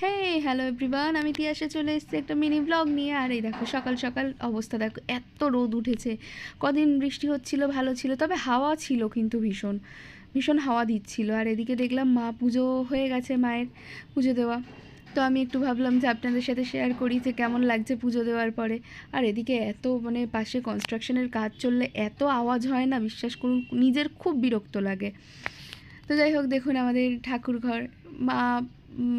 হে hello everyone আমি তিয়াসে চলে এসেছি একটা মিনি ব্লগ নিয়ে। আর এই দেখো, সকাল সকাল অবস্থা দেখো, এত রোদ উঠেছে। কদিন বৃষ্টি হচ্ছিল, ভালো ছিল, তবে হাওয়া ছিল কিন্তু ভীষণ। ভীষণ হাওয়া দিচ্ছিল। আর এদিকে দেখলাম মা পুজো হয়ে গেছে মায়ের পুজো দেওয়া। তো আমি একটু ভাবলাম যে আপনাদের সাথে শেয়ার করি যে কেমন লাগছে পুজো দেওয়ার পরে। আর এদিকে এত মানে পাশে কনস্ট্রাকশনের কাজ চললে এত আওয়াজ হয় না, বিশ্বাস করুন, নিজের খুব বিরক্ত লাগে। তো যাই হোক, দেখুন আমাদের ঠাকুর ঘর মা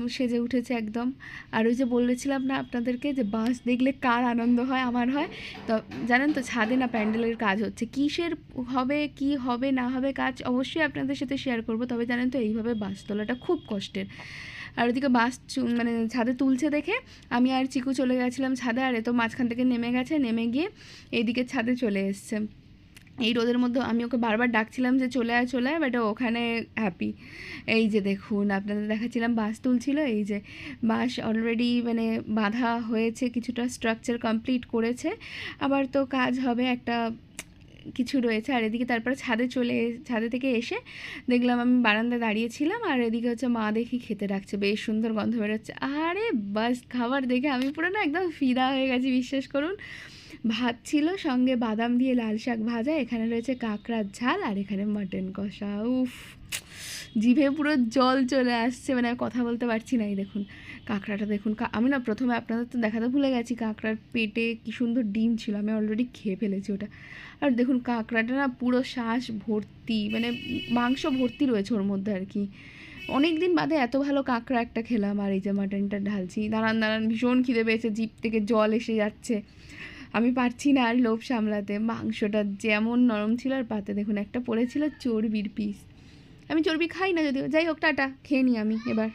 সেজে উঠেছে একদম। আর ওই যে বলেছিলাম না আপনাদেরকে যে বাঁশ দেখলে কার আনন্দ হয়, আমার হয়? তো জানেন তো ছাদে না প্যান্ডেলের কাজ হচ্ছে। কিসের হবে, কি হবে, না হবে কাজ অবশ্যই আপনাদের সাথে শেয়ার করব। তবে জানেন তো, এইভাবে বাঁশ তোলাটা খুব কষ্টের। আর ওদিকে চু- মানে ছাদে তুলছে দেখে আমি আর চিকু চলে গেছিলাম ছাদে, আর এ তো মাঝখান থেকে নেমে গেছে, নেমে গিয়ে এইদিকে ছাদে চলে এসছে। এই রোদের মধ্যে আমি ওকে বারবার ডাকছিলাম যে চলে আয় চলে আয় বাট ওখানে হ্যাপি এই যে দেখুন, আপনাদের দেখাচ্ছিলাম বাঁশ তুলছিল, এই যে বাঁশ অলরেডি মানে বাঁধা হয়েছে, কিছুটা স্ট্রাকচার কমপ্লিট করেছে। আবার তো কাজ হবে, একটা কিছু রয়েছে, আর এদিকে তারপরে ছাদে চলে, ছাদে থেকে এসে দেখলাম আমি বারান্দায় দাঁড়িয়েছিলাম আর এদিকে হচ্ছে মা দেখি খেতে রাখছে, বেশ সুন্দর গন্ধ বেরোচ্ছে। আরে বাস, খাবার দেখে আমি পুরো না একদম ফিদা হয়ে গেছি, বিশ্বাস করুন। ভাত ছিল, সঙ্গে বাদাম দিয়ে লাল শাক ভাজা, এখানে রয়েছে কাঁকড়ার ঝাল আর এখানে মাটন কষা। উফ, জিভে পুরো জল চলে আসছে মানে কথা বলতে পারছি না। এই দেখুন, কাঁকড়াটা দেখুন আমি না প্রথমে আপনাদের তো দেখাতে ভুলে গেছি কাঁকড়ার পেটে কি সুন্দর ডিম ছিল, আমি অলরেডি খেয়ে ফেলেছি ওটা। আর দেখুন, কাঁকড়াটা না পুরো শ্বাস ভর্তি মানে মাংস ভর্তি রয়েছে ওর মধ্যে আর কি। অনেক দিন বাদে এত ভালো কাঁকড়া একটা খেলাম, আর এই যে মাটনটা ঢালছি, দাঁড়ান দাঁড়ান, ভীষণ খিদে পেয়েছে জিপ থেকে জল এসে যাচ্ছে। আমি পারছি না আর লোভ সামলাতে। মাংসটা যেমন নরম ছিল আর পাতে দেখুন একটা পড়েছিল চর্বির পিস আমি চর্বি খাই না যদিও। যাই হোক, টাটা। খেয়ে নিই আমি এবার।